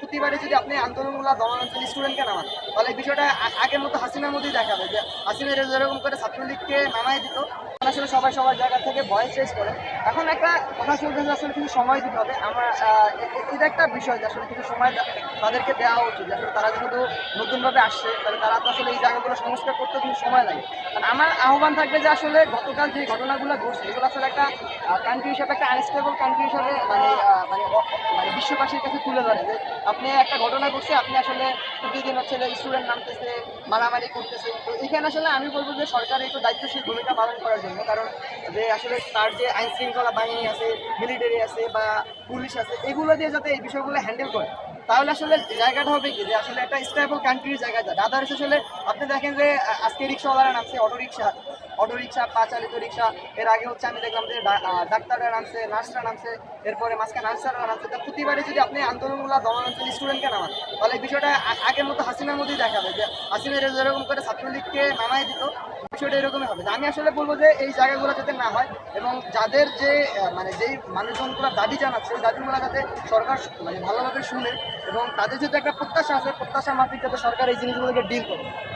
প্রতিবারে যদি আপনি আন্দোলনগুলো দমনাঞ্চল স্টুডেন্টকে নামান, তাহলে বিষয়টা আগের মতো হাসিনার মধ্যেই দেখাবে যে হাসিনা যেরকম করে ছাত্রলীগকে নামাই দিত। আসলে সবাই সবার জায়গা থেকে ভয়েস রেস করে। এখন একটা কথা যে আসলে কিছু সময় দিতে হবে। আমরা এটা একটা বিষয় যে আসলে কিছু সময় তাদেরকে দেওয়া উচিত আসলে তারা যেহেতু নতুনভাবে আসছে, তাহলে তারা তো আসলে এই জায়গাগুলো সংস্কার করতে কিছু সময় লাগে। আর আমার আহ্বান থাকবে যে আসলে গতকাল যে ঘটনাগুলো ঘটছে, এগুলো আসলে একটা কান্ট্রি হিসাবে একটা আনস্টেবল কান্ট্রি হিসাবে মানে বিশ্ববাসীর কাছে তুলে ধরে। যে আপনি একটা ঘটনা ঘটছে, আপনি আসলে প্রতিদিন হচ্ছে স্টুডেন্ট নামতেছে, মারামারি করতেছে। তো এখানে আসলে আমি বলব যে সরকার একটু দায়িত্বশীল ভূমিকা পালন করার জন্য। কারণ যে আসলে তার যে আইন শৃঙ্খলা বাহিনী আছে মিলিটারি আছে বা পুলিশ আছে, এগুলো দিয়ে যাতে এই বিষয়গুলো হ্যান্ডেল করে, তাহলে আসলে জায়গাটা হবে কি? যে আসলে একটা স্টেবল কান্ট্রির জায়গা যায়। আদার্স আসলে আপনি দেখেন যে আজকে রিক্সাওয়ালারা নামছে অটো রিক্সা অটো রিক্সা পা চালিত রিক্সা, এর আগে হচ্ছে আমি দেখলাম যে ডাক্তাররা নামছে, নার্সরা নামছে, এরপরে মাঝখানে নার্সাররা নামছে। তা প্রতিবারে যদি আপনি আন্দোলনগুলো দমনাঞ্চল স্টুডেন্টকে নামান তাহলে এই বিষয়টা আগের মতো হাসিনার মধ্যেই দেখাবে যে হাসিনা যেরকম করে ছাত্রলীগকে নামাই দিত, বিষয়টা এরকমই হবে। আমি আসলে বলব যে এই জায়গাগুলো যাতে না হয় এবং যাদের যে মানে যেই মানুষজনগুলো দাবি জানাচ্ছে, এই দাবিগুলো যাতে সরকার মানে ভালোভাবে শুনে এবং তাদের যেহেতু একটা প্রত্যাশা আছে, প্রত্যাশা মাফিক যাতে সরকার এই জিনিসগুলোকে ডিল করে।